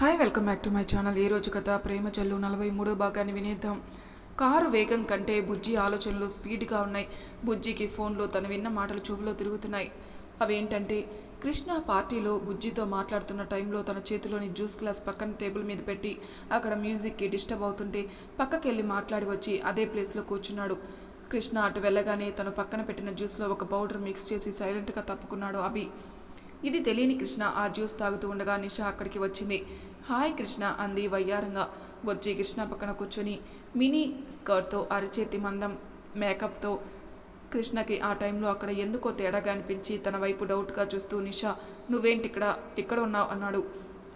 Hi welcome back to my channel ఈ రోజు కథ ప్రేమ చెల్లు నలభై మూడో భాగాన్ని వినేద్దాం. కారు వేగం కంటే బుజ్జి ఆలోచనలు స్పీడ్గా ఉన్నాయి. బుజ్జికి ఫోన్లో తను విన్న మాటలు చెవులో తిరుగుతున్నాయి. అవేంటంటే కృష్ణ పార్టీలో బుజ్జితో మాట్లాడుతున్న టైంలో తన చేతిలోని జ్యూస్ గ్లాస్ పక్కన టేబుల్ మీద పెట్టి అక్కడ మ్యూజిక్కి డిస్టర్బ్ అవుతుంటే పక్కకెళ్ళి మాట్లాడి వచ్చి అదే ప్లేస్లో కూర్చున్నాడు. కృష్ణ అటు వెళ్ళగానే తను పక్కన పెట్టిన జ్యూస్లో ఒక పౌడర్ మిక్స్ చేసి సైలెంట్గా తప్పుకున్నాడు అభి. ఇది తెలియని కృష్ణ ఆ జ్యూస్ తాగుతూ ఉండగా నిషా అక్కడికి వచ్చింది. హాయ్ కృష్ణ అంది వయ్యారంగా. వచ్చి కృష్ణ పక్కన కూర్చొని మినీ స్కర్ట్తో అరచేతి మందం మేకప్తో. కృష్ణకి ఆ టైంలో అక్కడ ఎందుకో తేడాగా అనిపించి తన వైపు డౌట్గా చూస్తూ నిషా నువ్వేంటి ఇక్కడ ఇక్కడ ఉన్నావు? అన్నాడు.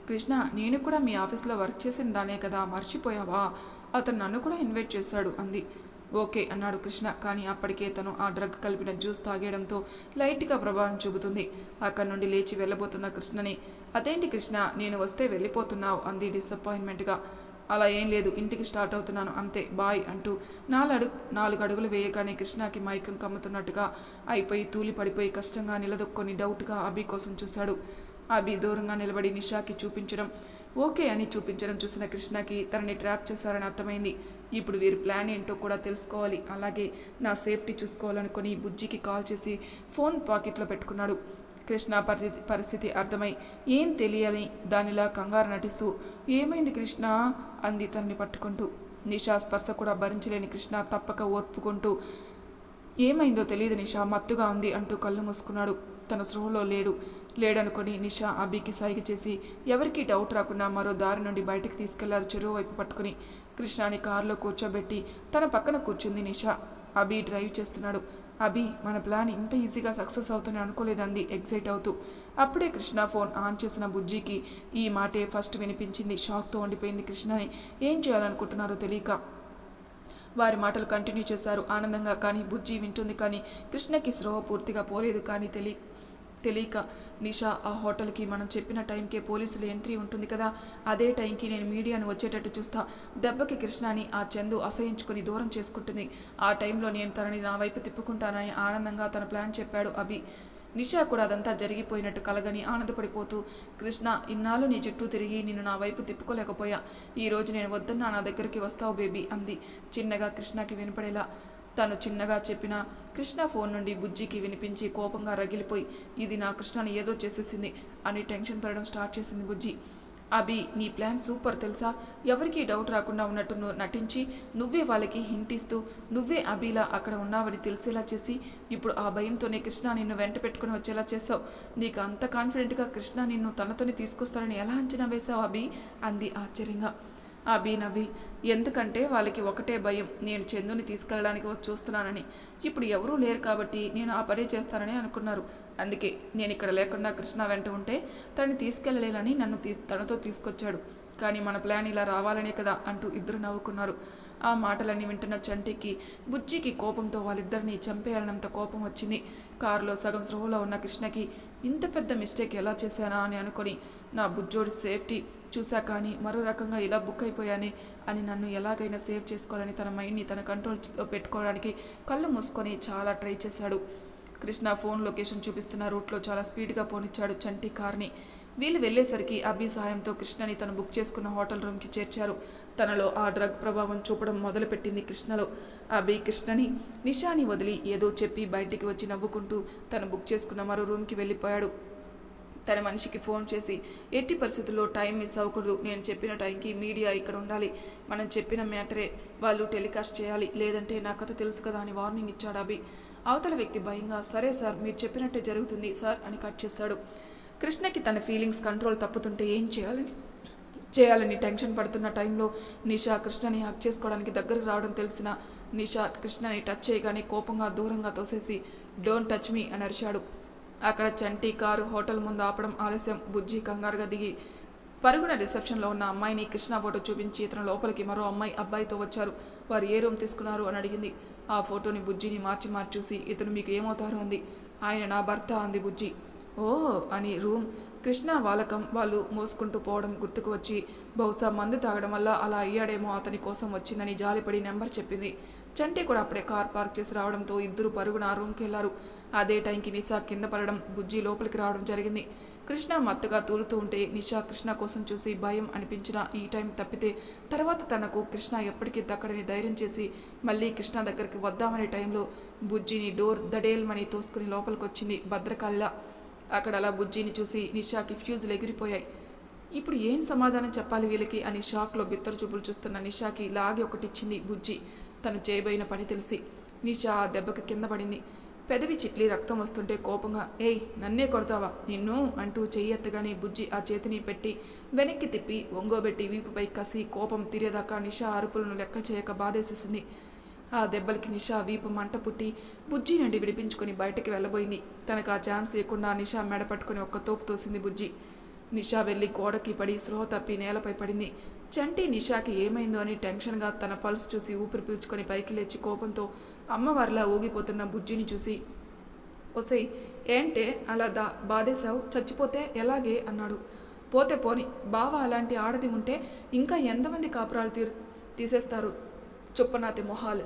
కృష్ణ నేను కూడా మీ ఆఫీస్లో వర్క్ చేసిన దానే కదా మర్చిపోయావా? అతను నన్ను కూడా ఇన్వైట్ చేశాడు అంది. ఓకే అన్నాడు కృష్ణ కానీ అప్పటికే తను ఆ డ్రగ్ కలిపిన జ్యూస్ తాగేయడంతో లైట్గా ప్రభావం చూపుతుంది. అక్కడి నుండి లేచి వెళ్ళబోతున్న కృష్ణని అదేంటి కృష్ణ నేను వస్తే వెళ్ళిపోతున్నావు అంది డిసప్పాయింట్మెంట్గా అలా ఏం లేదు ఇంటికి స్టార్ట్ అవుతున్నాను అంతే బాయ్ అంటూ నాలుగు అడుగు నాలుగు అడుగులు వేయగానే కృష్ణకి మైకం కమ్ముతున్నట్టుగా అయిపోయి తూలి పడిపోయి కష్టంగా నిలదొక్కొని డౌట్గా అభి కోసం చూశాడు. అభి దూరంగా నిలబడి నిషాకి చూపించడం ఓకే అని చూపించడం చూసిన కృష్ణకి తనని ట్రాప్ చేశారని అర్థమైంది. ఇప్పుడు వీరి ప్లాన్ ఏంటో కూడా తెలుసుకోవాలి అలాగే నా సేఫ్టీ చూసుకోవాలనుకుని బుజ్జికి కాల్ చేసి ఫోన్ పాకెట్లో పెట్టుకున్నాడు. కృష్ణ పరిస్థితి పరిస్థితి అర్థమై ఏం తెలియని దానిలా కంగారు నటిస్తూ ఏమైంది కృష్ణ? అంది తనని పట్టుకుంటూ. నిషా స్పర్శ కూడా భరించలేని కృష్ణ తప్పక ఓర్పుకుంటూ ఏమైందో తెలియదు నిషా మత్తుగా ఉంది అంటూ కళ్ళు మూసుకున్నాడు. తన సృహలో లేడు. లేడనుకొని నిషా అభికి సైగ చేసి ఎవరికీ డౌట్ రాకుండా మరో దారి నుండి బయటికి తీసుకెళ్ళారు చెరువు వైపు పట్టుకుని. కృష్ణాని కారులో కూర్చోబెట్టి తన పక్కన కూర్చుంది నిషా. అభి డ్రైవ్ చేస్తున్నాడు. అభి మన ప్లాన్ ఇంత ఈజీగా సక్సెస్ అవుతుంది అనుకోలేదంది. ఎగ్జైట్ అవుతూ. అప్పుడే కృష్ణ ఫోన్ ఆన్ చేసిన బుజ్జికి ఈ మాటే ఫస్ట్ వినిపించింది. షాక్తో ఉండిపోయింది కృష్ణని. ఏం చేయాలనుకుంటున్నారో తెలియక వారి మాటలు కంటిన్యూ చేశారు. ఆనందంగా కానీ బుజ్జి వింటుంది కానీ కృష్ణకి స్రోహ పూర్తిగా పోలేదు కానీ తెలియ తెలియక నిషా ఆ హోటల్కి మనం చెప్పిన టైంకే పోలీసులు ఎంట్రీ ఉంటుంది కదా అదే టైంకి నేను మీడియాను వచ్చేటట్టు చూస్తా. దెబ్బకి కృష్ణని ఆ చందు అసహించుకుని దూరం చేసుకుంటుంది. ఆ టైంలో నేను తనని నా వైపు తిప్పుకుంటానని ఆనందంగా తన ప్లాన్ చెప్పాడు అభి. నిషా కూడా అదంతా జరిగిపోయినట్టు కలగని ఆనందపడిపోతూ కృష్ణ ఇన్నాళ్ళు నీ చుట్టూ తిరిగి నిన్ను నా వైపు తిప్పుకోలేకపోయా. ఈ రోజు నేను వద్దన్నా నా దగ్గరికి వస్తావు బేబీ అంది. చిన్నగా కృష్ణకి వినపడేలా. తను చిన్నగా చెప్పిన కృష్ణ ఫోన్ నుండి బుజ్జికి వినిపించి కోపంగా రగిలిపోయి ఇది నా కృష్ణని ఏదో చేసేసింది అని టెన్షన్ పడడం స్టార్ట్ చేసింది బుజ్జి. అభి నీ ప్లాన్ సూపర్ తెలుసా? ఎవరికీ డౌట్ రాకుండా ఉన్నట్టు నువ్వు నటించి నువ్వే వాళ్ళకి హింట్ ఇస్తూ నువ్వే అభిలా అక్కడ ఉన్నావని తెలిసేలా చేసి ఇప్పుడు ఆ భయంతోనే కృష్ణ నిన్ను వెంట పెట్టుకుని వచ్చేలా చేసావు నీకు అంత కాన్ఫిడెంట్గా కృష్ణ నిన్ను తనతోనే తీసుకొస్తారని ఎలా అంచనా వేశావు అభి? అంది ఆశ్చర్యంగా. అభి నవ్వి ఎందుకంటే వాళ్ళకి ఒకటే భయం నేను చందుని తీసుకెళ్ళడానికి వచ్చి చూస్తున్నానని. ఇప్పుడు ఎవరూ లేరు కాబట్టి నేను ఆ పని చేస్తానని అనుకున్నారు. అందుకే నేను ఇక్కడ లేకుండా కృష్ణ వెంట ఉంటే తనని తీసుకెళ్ళలేనని నన్ను తనతో తీసుకొచ్చాడు. కానీ మన ప్లాన్ ఇలా రావాలనే కదా అంటూ ఇద్దరు నవ్వుకున్నారు. ఆ మాటలన్నీ వింటున్న చంటికి బుజ్జికి కోపంతో వాళ్ళిద్దరిని చంపేయాలనంత కోపం వచ్చింది. కారులో సగం స్రోహలో ఉన్న కృష్ణకి ఇంత పెద్ద మిస్టేక్ ఎలా చేశానా అని అనుకొని నా బుజ్జోడి సేఫ్టీ చూసా కానీ మరో రకంగా ఇలా బుక్ అయిపోయానే అని నన్ను ఎలాగైనా సేవ్ చేసుకోవాలని తన మైండ్ని తన కంట్రోల్లో పెట్టుకోవడానికి కళ్ళు మూసుకొని చాలా ట్రై చేశాడు. కృష్ణ ఫోన్ లొకేషన్ చూపిస్తున్న రూట్లో చాలా స్పీడ్గా పోనిచ్చాడు చంటి కార్ని. వీళ్ళు వెళ్ళేసరికి అభి సహాయంతో కృష్ణని తను బుక్ చేసుకున్న హోటల్ రూమ్కి చేర్చారు. తనలో ఆ డ్రగ్ ప్రభావం చూపడం మొదలుపెట్టింది కృష్ణలో. అభి కృష్ణని నిషాని వదిలి ఏదో చెప్పి బయటికి వచ్చి నవ్వుకుంటూ తను బుక్ చేసుకున్న మరో రూమ్కి వెళ్ళిపోయాడు. తన మనిషికి ఫోన్ చేసి ఎట్టి పరిస్థితుల్లో టైం మిస్ అవ్వకూడదు. నేను చెప్పిన టైంకి మీడియా ఇక్కడ ఉండాలి. మనం చెప్పిన మ్యాటరే వాళ్ళు టెలికాస్ట్ చేయాలి. లేదంటే నా కథ తెలుసు కదా అని వార్నింగ్ ఇచ్చాడు అభి అవతల వ్యక్తి భయంగా సరే సార్ మీరు చెప్పినట్టే జరుగుతుంది సార్ అని కట్ చేశాడు. కృష్ణకి తన ఫీలింగ్స్ కంట్రోల్ తప్పుతుంటే ఏం చేయాలని చేయాలని టెన్షన్ పడుతున్న టైంలో నిషా కృష్ణని హక్ చేసుకోవడానికి దగ్గరకు రావడం తెలిసిన నిషా కృష్ణని టచ్ చేయగానే కోపంగా దూరంగా తోసేసి డోంట్ టచ్ మీ అని అరిచాడు. అక్కడ చంటి కారు హోటల్ ముందు ఆపడం ఆలస్యం. బుజ్జి కంగారుగా దిగి పరుగున రిసెప్షన్లో ఉన్న అమ్మాయిని కృష్ణ ఫోటో చూపించి ఇతను లోపలికి మరో అమ్మాయి అబ్బాయితో వచ్చారు. వారు ఏ రూమ్ తీసుకున్నారు? అని అడిగింది. ఆ ఫోటోని బుజ్జిని మార్చి మార్చి చూసి ఇతను మీకు ఏమవుతారు? అంది. ఆయన నా భర్త అంది బుజ్జి. ఓ అని రూమ్ కృష్ణ వాలకం వాళ్ళు మోసుకుంటూ పోవడం గుర్తుకు వచ్చి బహుశా మందు తాగడం వల్ల అలా అయ్యాడేమో అతని కోసం వచ్చిందని జాలిపడి నెంబర్ చెప్పింది. చంటి కూడా అప్పుడే కార్ పార్క్ చేసి రావడంతో ఇద్దరు పరుగున రూమ్కి వెళ్ళారు అదే టైంకి నిషా కింద పడడం బుజ్జి లోపలికి రావడం జరిగింది. కృష్ణ మత్తుగా తూలుతూ ఉంటే నిషా కృష్ణ కోసం చూసి భయం అనిపించిన ఈ టైం తప్పితే తర్వాత తనకు కృష్ణ ఎప్పటికీ దక్కడని ధైర్యం చేసి మళ్ళీ కృష్ణ దగ్గరికి వద్దామనే టైంలో బుజ్జిని డోర్ దడేల్మని తోసుకుని లోపలికి వచ్చింది భద్రకాళిలా. అక్కడ అలా బుజ్జిని చూసి నిషాకి ఫ్యూజులు ఎగిరిపోయాయి. ఇప్పుడు ఏం సమాధానం చెప్పాలి వీళ్ళకి అని షాక్లో బిత్తర చూపులు చూస్తున్న నిషాకి లాగి ఒకటిచ్చింది బుజ్జి. తను చేయబోయిన పని తెలిసి. నిషా ఆ దెబ్బకి కింద పడింది. పెదవి చిట్లి రక్తం వస్తుంటే కోపంగా ఏయ్ నన్నే కొడతావా? నిన్ను? అంటూ చెయ్యి ఎత్తగానే బుజ్జి ఆ చేతిని పెట్టి వెనక్కి తిప్పి ఒంగోబెట్టి వీపుపై కసి కోపం తీరేదాకా నిషా అరుపులను లెక్క చేయక బాధేసేసింది. ఆ దెబ్బలకి నిషా వీపు మంట పుట్టి బుజ్జి నుండి విడిపించుకొని బయటకి వెళ్ళబోయింది. తనకు ఆ ఛాన్స్ ఇవ్వకుండా నిషా మెడ పట్టుకొని ఒక్క తోపు తోసింది బుజ్జి. నిషా వెళ్ళి గోడకి పడి స్పృహ తప్పి నేలపై పడింది. చంటి నిషాకి ఏమైందో అని టెన్షన్గా తన పల్స్ చూసి ఊపిరి పీల్చుకొని పైకి లేచి కోపంతో అమ్మవారిలా ఊగిపోతున్న బుజ్జిని చూసి ఒసై ఏంటే? అలా దా బాధేశావు? చచ్చిపోతే ఎలాగే? అన్నాడు. పోతే పోని బావ అలాంటి ఆడది ఉంటే ఇంకా ఎంతమంది కాపురాలు తీరు తీసేస్తారు? చొప్పనాతి మొహాలు.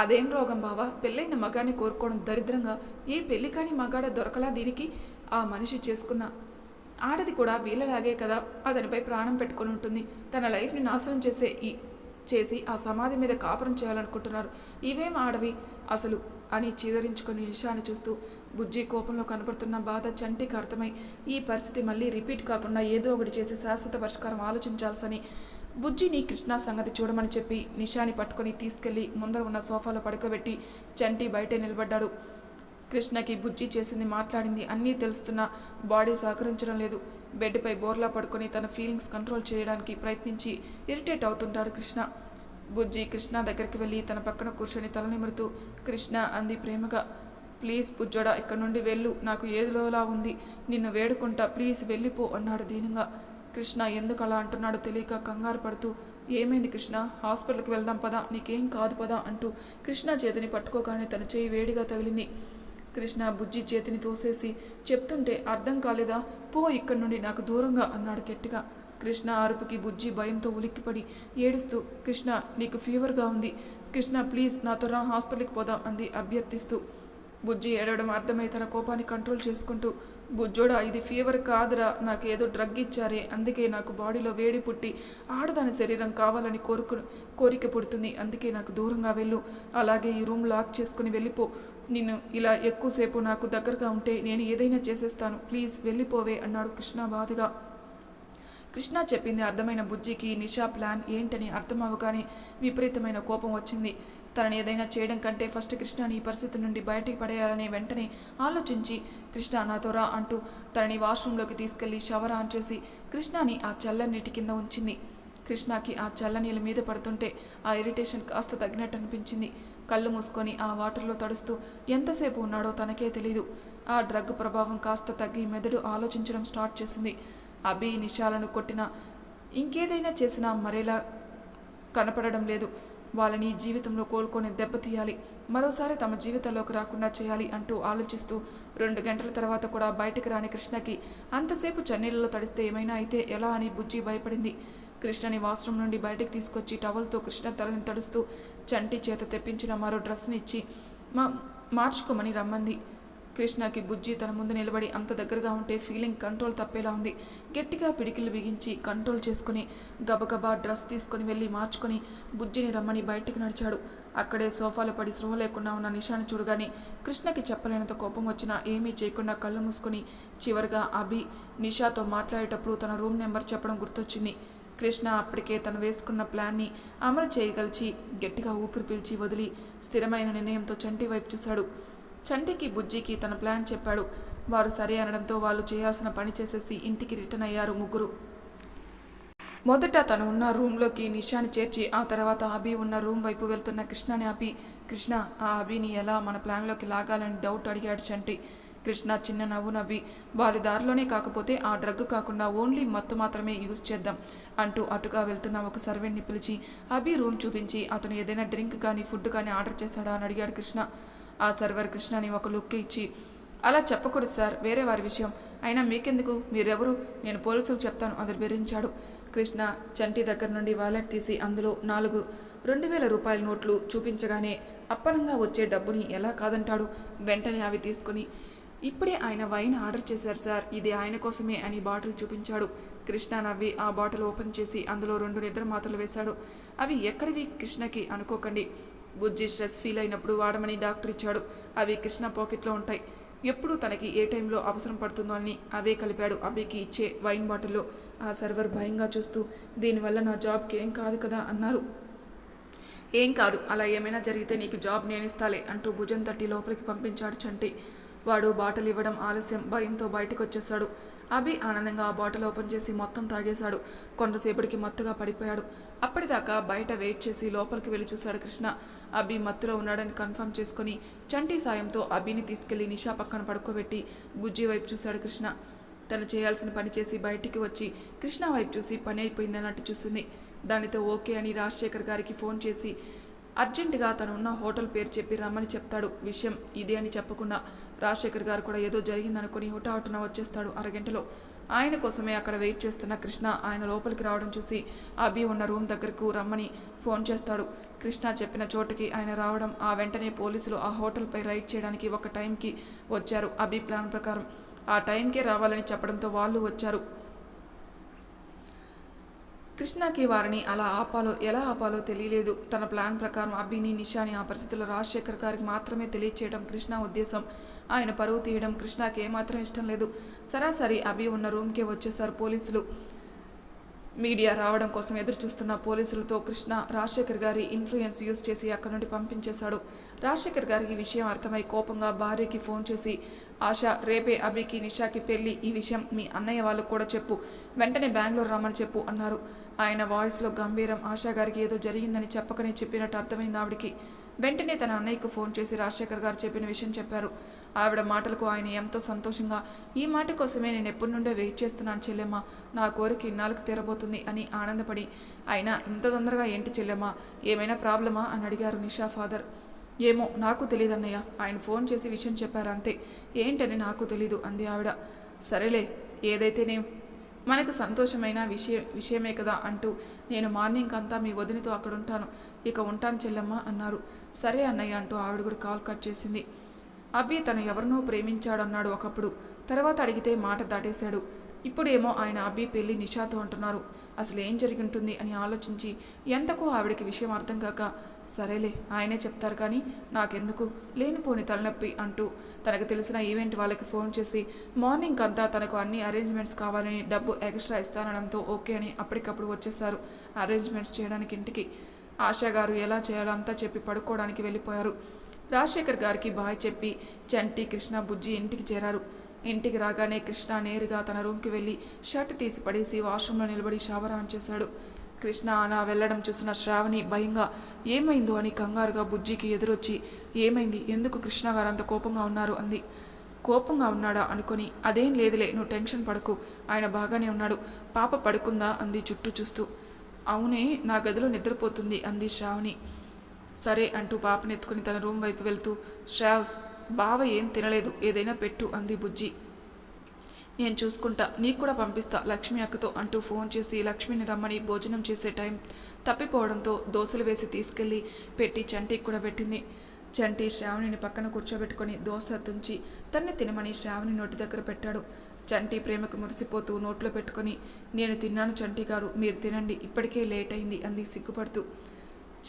అదేం రోగం బావా? పెళ్ళైన మగాన్ని కోరుకోవడం దరిద్రంగా? ఏ పెళ్ళి కాని మగాడ దొరకలా దీనికి? ఆ మనిషి చేసుకున్న ఆడది కూడా వీళ్ళలాగే కదా? అతనిపై ప్రాణం పెట్టుకొని ఉంటుంది. తన లైఫ్ని నాశనం చేసే ఈ చేసి ఆ సమాధి మీద కాపురం చేయాలనుకుంటున్నారు. ఇవేం ఆడవి? అసలు అని చీదరించుకుని నిషాని చూస్తూ బుజ్జి కోపంలో కనపడుతున్న బాధ చంటికి అర్థమై ఈ పరిస్థితి మళ్ళీ రిపీట్ కాకుండా ఏదో ఒకటి చేసి శాశ్వత పరిష్కారం ఆలోచించాల్సని బుజ్జిని కృష్ణ సంగతి చూడమని చెప్పి నిషాని పట్టుకొని తీసుకెళ్ళి ముందర ఉన్న సోఫాలో పడుకోబెట్టి చంటి బయటే నిలబడ్డాడు. కృష్ణకి బుజ్జి చేసింది మాట్లాడింది అన్నీ తెలుస్తున్నా బాడీ సహకరించడం లేదు. బెడ్పై బోర్లా పడుకొని తన ఫీలింగ్స్ కంట్రోల్ చేయడానికి ప్రయత్నించి ఇరిటేట్ అవుతుంటాడు కృష్ణ. బుజ్జి కృష్ణ దగ్గరికి వెళ్ళి తన పక్కన కూర్చొని తల నిమురుతూ కృష్ణ అంది ప్రేమగా ప్లీజ్ బుజ్జోడా ఇక్కడ నుండి వెళ్ళు. నాకు ఏదిలోలా ఉంది. నిన్ను వేడుకుంటా. ప్లీజ్ వెళ్ళిపో అన్నాడు దీనంగా. కృష్ణ ఎందుకు అలా అంటున్నాడో తెలియక కంగారు పడుతూ ఏమైంది కృష్ణ? హాస్పిటల్కి వెళ్దాం పదా నీకేం కాదు పదా అంటూ కృష్ణ చేతిని పట్టుకోగానే తన చేయి వేడిగా తగిలింది. కృష్ణ బుజ్జి చేతిని తోసేసి చెప్తుంటే అర్థం కాలేదా? పో ఇక్కడి నుండి నాకు దూరంగా అన్నాడు గట్టిగా. కృష్ణ అరుపుకి బుజ్జి భయంతో ఉలిక్కిపడి ఏడుస్తూ కృష్ణ నీకు ఫీవర్గా ఉంది. కృష్ణ ప్లీజ్ నాతో రా హాస్పిటల్కి పోదాం అంది అభ్యర్థిస్తూ. బుజ్జి ఏడవడం అర్థమై తన కోపాన్ని కంట్రోల్ చేసుకుంటూ బుజ్జోడా ఇది ఫీవర్ కాదురా నాకు ఏదో డ్రగ్ ఇచ్చారే అందుకే నాకు బాడీలో వేడి పుట్టి ఆడదాని శరీరం కావాలని కోరుకు కోరిక పుడుతుంది అందుకే నాకు దూరంగా వెళ్ళు. అలాగే ఈ రూమ్ లాక్ చేసుకుని వెళ్ళిపో. నిన్ను ఇలా ఎక్కువసేపు నాకు దగ్గరగా ఉంటే నేను ఏదైనా చేసేస్తాను. ప్లీజ్ వెళ్ళిపోవే అన్నాడు కృష్ణ బాధగా. కృష్ణ చెప్పింది అర్థమైన బుజ్జికి నిషా ప్లాన్ ఏంటని అర్థం అవ్వగానే విపరీతమైన కోపం వచ్చింది. తనని ఏదైనా చేయడం కంటే ఫస్ట్ కృష్ణని ఈ పరిస్థితి నుండి బయటికి పడేయాలని వెంటనే ఆలోచించి కృష్ణ నాతోరా అంటూ తనని వాష్రూంలోకి తీసుకెళ్ళి షవర్ ఆన్ చేసి కృష్ణాని ఆ చల్ల నీటి కింద ఉంచింది. కృష్ణకి ఆ చల్లనీళ్ళ మీద పడుతుంటే ఆ ఇరిటేషన్ కాస్త తగ్గినట్టు అనిపించింది కళ్ళు మూసుకొని ఆ వాటర్లో తడుస్తూ ఎంతసేపు ఉన్నాడో తనకే తెలీదు. ఆ డ్రగ్ ప్రభావం కాస్త తగ్గి మెదడు ఆలోచించడం స్టార్ట్ చేసింది. అభి నిషాలను కొట్టినా ఇంకేదైనా చేసినా మరేలా కనపడడం లేదు. వాళ్ళని జీవితంలో కోలుకొని దెబ్బతీయాలి. మరోసారి తమ జీవితంలోకి రాకుండా చేయాలి అంటూ ఆలోచిస్తూ రెండు గంటల తర్వాత కూడా బయటకు రాని కృష్ణకి అంతసేపు చన్నీళ్ళలో తడిస్తే ఏమైనా అయితే ఎలా అని బుజ్జి భయపడింది. కృష్ణని వాష్రూమ్ నుండి బయటకు తీసుకొచ్చి టవల్తో కృష్ణ తలని తడుస్తూ చంటి చేత తెప్పించిన మరో డ్రెస్ని ఇచ్చి మా మార్చుకోమని రమ్మంది. కృష్ణకి బుజ్జి తన ముందు నిలబడి అంత దగ్గరగా ఉంటే ఫీలింగ్ కంట్రోల్ తప్పేలా ఉంది. గట్టిగా పిడికిలు బిగించి కంట్రోల్ చేసుకుని గబగబా డ్రెస్ తీసుకొని వెళ్ళి మార్చుకొని బుజ్జిని రమ్మని బయటికి నడిచాడు. అక్కడే సోఫాలో పడి స్పృహ లేకుండా ఉన్న నిషాని చూడగానే కృష్ణకి చెప్పలేనంత కోపం వచ్చినా ఏమీ చేయకుండా కళ్ళు మూసుకుని చివరిగా అభి నిషాతో మాట్లాడేటప్పుడు తన రూమ్ నెంబర్ చెప్పడం గుర్తొచ్చింది. కృష్ణ అప్పటికే తను వేసుకున్న ప్లాన్ని అమలు చేయగలిచి గట్టిగా ఊపిరి పీల్చి వదిలి స్థిరమైన నిర్ణయంతో చంటి వైపు చూశాడు. చంటికి బుజ్జికి తన ప్లాన్ చెప్పాడు. వారు సరే అనడంతో వాళ్ళు చేయాల్సిన పని చేసేసి ఇంటికి రిటర్న్ అయ్యారు ముగ్గురు. మొదట తను ఉన్న రూమ్లోకి నిషాని చేర్చి ఆ తర్వాత అభి ఉన్న రూమ్ వైపు వెళ్తున్న కృష్ణని ఆపి కృష్ణ ఆ అభిని ఎలా మన ప్లాన్లోకి లాగాలని డౌట్ అడిగాడు చంటి. కృష్ణ చిన్న నవ్వు నవ్వి వారి దారిలోనే కాకపోతే ఆ డ్రగ్ కాకుండా ఓన్లీ మత్తు మాత్రమే యూజ్ చేద్దాం అంటూ అటుగా వెళ్తున్న ఒక సర్వెంట్ని పిలిచి అభి రూమ్ చూపించి అతను ఏదైనా డ్రింక్ కానీ ఫుడ్ కానీ ఆర్డర్ చేశాడా? అని అడిగాడు కృష్ణ. ఆ సర్వర్ కృష్ణని ఒక లుక్ ఇచ్చి అలా చెప్పకూడదు సార్ వేరే వారి విషయం. అయినా మీకెందుకు? మీరెవరు? నేను పోలీసులకు చెప్తాను. అందరు వివరించాడు. కృష్ణ చంటి దగ్గర నుండి వాలెట్ తీసి అందులో నాలుగు రెండు వేల రూపాయల నోట్లు చూపించగానే అప్పనంగా వచ్చే డబ్బుని ఎలా కాదంటాడు? వెంటనే అవి తీసుకుని ఇప్పుడే ఆయన వైన్ ఆర్డర్ చేశారు సార్. ఇది ఆయన కోసమే అని బాటిల్ చూపించాడు. కృష్ణ నవ్వి ఆ బాటిల్ ఓపెన్ చేసి అందులో రెండు నిద్ర మాత్రలు వేశాడు. అవి ఎక్కడివి? కృష్ణకి అనుకోకండి. బుజ్జి స్ట్రెస్ ఫీల్ అయినప్పుడు వాడమని డాక్టర్ ఇచ్చాడు. అవి కృష్ణ పాకెట్లో ఉంటాయి. ఎప్పుడు తనకి ఏ టైంలో అవసరం పడుతుందో అని అవే కలిపాడు అభికి ఇచ్చే వైన్ బాటిల్లో. ఆ సర్వర్ భయంగా చూస్తూ దీనివల్ల నా జాబ్కి ఏం కాదు కదా అన్నారు. ఏం కాదు అలా ఏమైనా జరిగితే నీకు జాబ్ నేనిస్తాలే అంటూ భుజం తట్టి లోపలికి పంపించాడు చంటి. వాడు బాటలు ఇవ్వడం ఆలస్యం భయంతో బయటకు వచ్చేశాడు అభి ఆనందంగా ఆ బాటిల్ ఓపెన్ చేసి మొత్తం తాగేశాడు. కొంతసేపటికి మత్తుగా పడిపోయాడు. అప్పటిదాకా బయట వెయిట్ చేసి లోపలికి వెళ్ళి చూశాడు కృష్ణ. అభి మత్తులో ఉన్నాడని కన్ఫర్మ్ చేసుకుని చంటి సాయంతో అభిని తీసుకెళ్ళి నిషా పక్కన పడుకోబెట్టి బుజ్జి వైపు చూశాడు కృష్ణ. తను చేయాల్సిన పని చేసి బయటికి వచ్చి కృష్ణ వైపు చూసి పని అయిపోయిందన్నట్టు చూసింది. దానితో ఓకే అని రాజశేఖర్ గారికి ఫోన్ చేసి అర్జెంటుగా తను ఉన్న హోటల్ పేరు చెప్పి రమ్మని చెప్తాడు. విషయం ఇదే అని చెప్పకుండా రాజశేఖర్ గారు కూడా ఏదో జరిగిందనుకుని హుటాహుటున వచ్చేస్తాడు అరగంటలో. ఆయన కోసమే అక్కడ వెయిట్ చేస్తున్న కృష్ణ ఆయన లోపలికి రావడం చూసి అభి ఉన్న రూమ్ దగ్గరకు రమ్మని ఫోన్ చేస్తాడు. కృష్ణ చెప్పిన చోటుకి ఆయన రావడం ఆ వెంటనే పోలీసులు ఆ హోటల్పై రైడ్ చేయడానికి ఒక టైంకి వచ్చారు అభి ప్లాన్ ప్రకారం. ఆ టైంకే రావాలని చెప్పడంతో వాళ్ళు వచ్చారు. కృష్ణకి వారిని అలా ఆపాలో ఎలా ఆపాలో తెలియలేదు. తన ప్లాన్ ప్రకారం అభిని నిషాని ఆ పరిస్థితుల్లో రాజశేఖర్ గారికి మాత్రమే తెలియచేయడం కృష్ణ ఉద్దేశం. ఆయన పరువు తీయడం కృష్ణకి ఏమాత్రం ఇష్టం లేదు. సరాసరి అభి ఉన్న రూమ్కే వచ్చేశారు పోలీసులు. మీడియా రావడం కోసం ఎదురు చూస్తున్న పోలీసులతో కృష్ణ రాజశేఖర్ గారి ఇన్ఫ్లుయెన్స్ యూజ్ చేసి అక్కడి నుండి పంపించేశాడు. రాజశేఖర్ గారికి విషయం అర్థమై కోపంగా భార్యకి ఫోన్ చేసి ఆశ రేపే అభికి నిషాకి పెళ్ళి ఈ విషయం మీ అన్నయ్య వాళ్ళకు కూడా చెప్పు వెంటనే బెంగళూరు రమ్మని చెప్పు అన్నారు. ఆయన వాయిస్లో గంభీరం ఆశా గారికి ఏదో జరిగిందని చెప్పకనే చెప్పినట్టు అర్థమైంది ఆవిడికి. వెంటనే తన అన్నయ్యకు ఫోన్ చేసి రాజశేఖర్ గారు చెప్పిన విషయం చెప్పారు. ఆవిడ మాటలకు ఆయన ఎంతో సంతోషంగా ఈ మాట కోసమే నేను ఎప్పటి నుండో వెయిట్ చేస్తున్నాను చెల్లెమ్మ. నా కోరిక ఇన్నాళ్ళకి తీరబోతుంది అని ఆనందపడి అయినా ఇంత తొందరగా ఏంటి చెల్లెమ్మ? ఏమైనా ప్రాబ్లమా? అని అడిగారు నిషా ఫాదర్. ఏమో నాకు తెలియదన్నయ్య ఆయన ఫోన్ చేసి విషయం చెప్పారు అంతే. ఏంటని నాకు తెలీదు అంది ఆవిడ. సరేలే ఏదైతేనే. మనకు సంతోషమైన విషయ విషయమే కదా అంటూ నేను మార్నింగ్ అంతా మీ వదినతో అక్కడ ఉంటాను ఇక ఉంటాను చెల్లమ్మ అన్నారు. సరే అన్నయ్య అంటూ ఆవిడ కూడా కాల్ కట్ చేసింది. అబ్బి తను ఎవరినో ప్రేమించాడన్నాడు ఒకప్పుడు. తర్వాత అడిగితే మాట దాటేశాడు. ఇప్పుడేమో ఆయన అభి పెళ్ళి నిషాతో అంటున్నారు. అసలు ఏం జరిగి ఉంటుంది అని ఆలోచించి ఎంతకో ఆవిడకి విషయం అర్థం కాక సరేలే ఆయనే చెప్తారు కానీ నాకెందుకు? లేనిపోని తలనొప్పి అంటూ తనకు తెలిసిన ఈవెంట్ వాళ్ళకి ఫోన్ చేసి మార్నింగ్ అంతా తనకు అన్ని అరేంజ్మెంట్స్ కావాలని డబ్బు ఎక్స్ట్రా ఇస్తానడంతో ఓకే అని అప్పటికప్పుడు వచ్చేసారు అరేంజ్మెంట్స్ చేయడానికి ఇంటికి. ఆశా గారు ఎలా చేయాలో అంతా చెప్పి పడుకోవడానికి వెళ్ళిపోయారు. రాజశేఖర్ గారికి బాయ్ చెప్పి చంటి కృష్ణ బుజ్జి ఇంటికి చేరారు. ఇంటికి రాగానే కృష్ణ నేరుగా తన రూమ్కి వెళ్ళి షర్ట్ తీసి పడేసి వాష్రూమ్లో నిలబడి షవర్ ఆన్ చేశాడు. కృష్ణ అలా వెళ్ళడం చూసిన శ్రావణి భయంగా ఏమైందో? అని కంగారుగా బుజ్జికి ఎదురొచ్చి ఏమైంది? ఎందుకు కృష్ణ గారు అంత కోపంగా ఉన్నారు? అంది. కోపంగా ఉన్నాడా? అనుకొని అదేం లేదులే నువ్వు టెన్షన్ పడకు ఆయన బాగానే ఉన్నాడు పాప పడుకుందా? అంది చుట్టూ చూస్తూ. అవునే నా గదిలో నిద్రపోతుంది అంది శ్రావణి. సరే అంటూ పాపనెత్తుకుని తన రూమ్ వైపు వెళ్తూ శ్రావ్స్ బావ ఏం తినలేదు ఏదైనా పెట్టు అంది బుజ్జి. నేను చూసుకుంటా. నీకు కూడా పంపిస్తా లక్ష్మి అక్కతో అంటూ ఫోన్ చేసి లక్ష్మిని రమ్మని భోజనం చేసే టైం తప్పిపోవడంతో దోశలు వేసి తీసుకెళ్ళి పెట్టి చంటికి కూడా పెట్టింది. చంటి శ్రావణిని పక్కన కూర్చోబెట్టుకొని దోశ తుంచి తన్ని తినమని శ్రావణి నోటి దగ్గర పెట్టాడు. చంటి ప్రేమకు మురిసిపోతూ నోట్లో పెట్టుకొని నేను తిన్నాను చంటి గారు మీరు తినండి ఇప్పటికే లేట్ అయింది అంది సిగ్గుపడుతూ.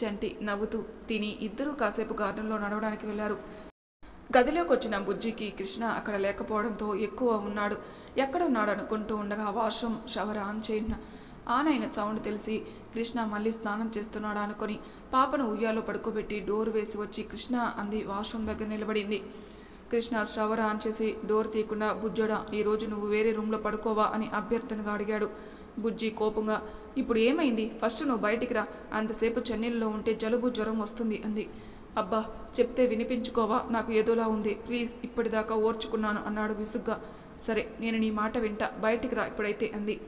చంటి నవ్వుతూ తిని ఇద్దరూ కాసేపు గార్డెన్లో నడవడానికి వెళ్ళారు. గదిలోకి వచ్చిన బుజ్జికి. కృష్ణ అక్కడ లేకపోవడంతో ఎక్కువ ఉన్నాడు. ఎక్కడ ఉన్నాడు అనుకుంటూ ఉండగా వాష్రూమ్ షవర్ ఆన్ చేయిన ఆన్ అయిన సౌండ్ తెలిసి కృష్ణ మళ్ళీ స్నానం చేస్తున్నాడా అనుకొని పాపను ఉయ్యాలో పడుకోబెట్టి డోర్ వేసి వచ్చి కృష్ణ అంది వాష్రూమ్ దగ్గర నిలబడింది. కృష్ణ షవర్ ఆన్ చేసి డోర్ తీయకుండా బుజ్జోడా ఈరోజు నువ్వు వేరే రూమ్లో పడుకోవా అని అభ్యర్థనగా అడిగాడు. బుజ్జి కోపంగా ఇప్పుడు ఏమైంది? ఫస్ట్ నువ్వు బయటికి రా. అంతసేపు చెన్నీళ్ళలో ఉంటే జలుబు జ్వరం వస్తుంది అంది. అబ్బా చెప్తే వినిపించుకోవా? నాకు ఏదోలా ఉంది. ప్లీజ్ ఇప్పటిదాకా ఓర్చుకున్నాను అన్నాడు విసుగ్గా. సరే నేను నీ మాట వింటా. బయటికి రా ఇప్పుడైతే అంది.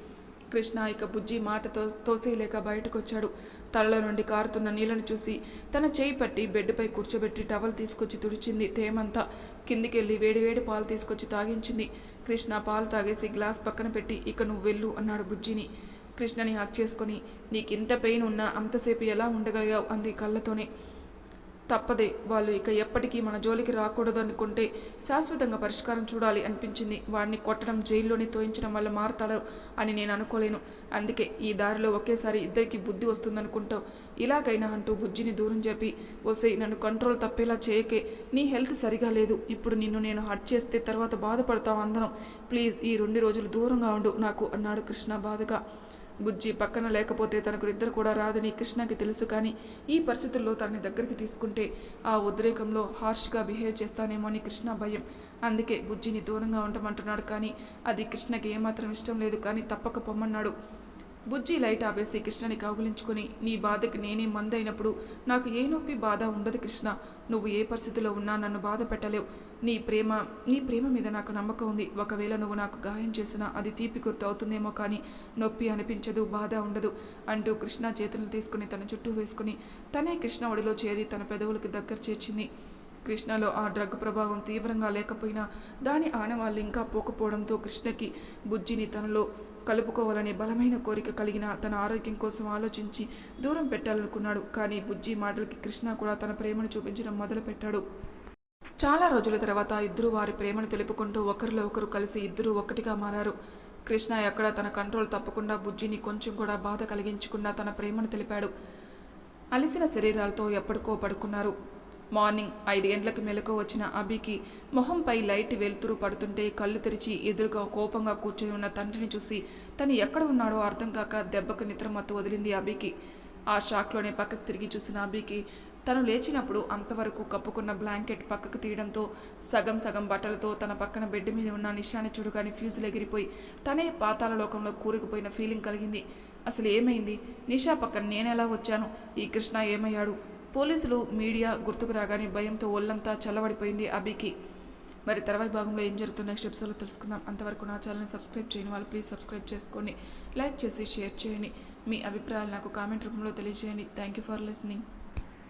కృష్ణ ఇక బుజ్జి మాటతో తోసేయలేక బయటకొచ్చాడు. తలలో నుండి కారుతున్న నీళ్ళను చూసి తన చేయి పట్టి బెడ్పై కూర్చోబెట్టి టవల్ తీసుకొచ్చి తుడిచింది తేమంతా. కిందికెళ్ళి వేడివేడి పాలు తీసుకొచ్చి తాగించింది. కృష్ణ పాలు తాగేసి గ్లాస్ పక్కన పెట్టి ఇక నువ్వు వెళ్ళు అన్నాడు బుజ్జిని. కృష్ణని హక్ చేసుకొని నీకింత పెయిన్ ఉన్నా అంతసేపు ఎలా ఉండగలిగావు? అంది కళ్ళతోనే. తప్పదే. వాళ్ళు ఇక ఎప్పటికీ మన జోలికి రాకూడదు అనుకుంటే శాశ్వతంగా పరిష్కారం చూడాలి అనిపించింది. వాడిని కొట్టడం జైల్లోనే తోయించడం వల్ల మారతాడు అని నేను అనుకోలేను. అందుకే ఈ దారిలో ఒకేసారి ఇద్దరికి బుద్ధి వస్తుందనుకుంటావు. ఇలాగైనా అంటూ బుజ్జిని దూరం చెప్పి వసే నన్ను కంట్రోల్ తప్పేలా చేయకే. నీ హెల్త్ సరిగా లేదు. ఇప్పుడు నిన్ను నేను హట్ చేస్తే తర్వాత బాధపడతావు అందరం. ప్లీజ్ ఈ రెండు రోజులు దూరంగా ఉండు నాకు అన్నాడు కృష్ణ బాధగా. బుజ్జి పక్కన లేకపోతే తనకు నిద్ర కూడా రాదని కృష్ణకి తెలుసు కానీ ఈ పరిస్థితుల్లో తనని దగ్గరికి తీసుకుంటే ఆ ఉద్రేకంలో హార్ష్గా బిహేవ్ చేస్తానేమో అని కృష్ణ భయం. అందుకే బుజ్జిని దూరంగా ఉండమంటున్నాడు కానీ అది కృష్ణకి ఏమాత్రం ఇష్టం లేదు కానీ తప్పక పొమ్మన్నాడు. బుజ్జి లైట్ ఆపేసి కృష్ణని కౌగులించుకొని నీ బాధకి నేనే మందైనప్పుడు నాకు ఏ నొప్పి బాధ ఉండదు కృష్ణ. నువ్వు ఏ పరిస్థితిలో ఉన్నా నన్ను బాధ పెట్టలేవు. నీ ప్రేమ నీ ప్రేమ మీద నాకు నమ్మకం ఉంది. ఒకవేళ నువ్వు నాకు గాయం చేసినా అది తీపి గుర్తు అవుతుందేమో కానీ నొప్పి అనిపించదు బాధ ఉండదు అంటూ కృష్ణ చేతులు తీసుకుని తన చుట్టూ వేసుకుని తనే కృష్ణ ఒడిలో చేరి తన పెదవులకు దగ్గర చేర్చింది. కృష్ణలో ఆ డ్రగ్ ప్రభావం తీవ్రంగా లేకపోయినా దాని ఆనవాళ్ళు ఇంకా పోకపోవడంతో కృష్ణకి బుజ్జిని తనలో కలుపుకోవాలనే బలమైన కోరిక కలిగిన తన ఆరోగ్యం కోసం ఆలోచించి దూరం పెట్టాలనుకున్నాడు. కానీ బుజ్జి మాటలకి కృష్ణ కూడా తన ప్రేమను చూపించడం మొదలుపెట్టాడు. చాలా రోజుల తర్వాత ఇద్దరు వారి ప్రేమను తెలుపుకుంటూ ఒకరిలో ఒకరు కలిసి ఇద్దరు ఒక్కటిగా మారారు. కృష్ణ ఎక్కడ తన కంట్రోల్ తప్పకుండా బుజ్జిని కొంచెం కూడా బాధ కలిగించకుండా తన ప్రేమను తెలిపాడు. అలిసిన శరీరాలతో ఎప్పటికో పడుకున్నారు. మార్నింగ్ ఐదు గంటలకు మెలకు వచ్చిన అభికి మొహంపై లైట్ వెలుతురు పడుతుంటే కళ్ళు తెరిచి ఎదురుగా కోపంగా కూర్చొని ఉన్న తండ్రిని చూసి తను ఎక్కడ ఉన్నాడో అర్థం కాక దెబ్బకు నిద్రమత్తు వదిలింది అభికి. ఆ షాక్లోనే పక్కకు తిరిగి చూసిన అభికి తను లేచినప్పుడు అంతవరకు కప్పుకున్న బ్లాంకెట్ పక్కకు తీయడంతో సగం సగం బట్టలతో తన పక్కన బెడ్ మీద ఉన్న నిషాని చూడగానే ఫ్యూజులు ఎగిరిపోయి తనే పాతాల లోకంలో కూరుకుపోయిన ఫీలింగ్ కలిగింది. అసలు ఏమైంది? నిషా పక్కన నేనెలా వచ్చాను? ఈ కృష్ణ ఏమయ్యాడు? పోలీసులు మీడియా గుర్తుకు రాగానే భయంతో ఒళ్ళంతా చల్లబడిపోయింది అభికి. మరి తర్వాత భాగంలో ఏం జరుగుతుందో నెక్స్ట్ ఎపిసోడ్లో తెలుసుకుందాం. అంతవరకు నా ఛానల్ని సబ్స్క్రైబ్ చేయని వాళ్ళు ప్లీజ్ సబ్స్క్రైబ్ చేసుకోండి లైక్ చేసి షేర్ చేయండి. మీ అభిప్రాయాలు నాకు కామెంట్ రూపంలో తెలియజేయండి. Thank you for listening.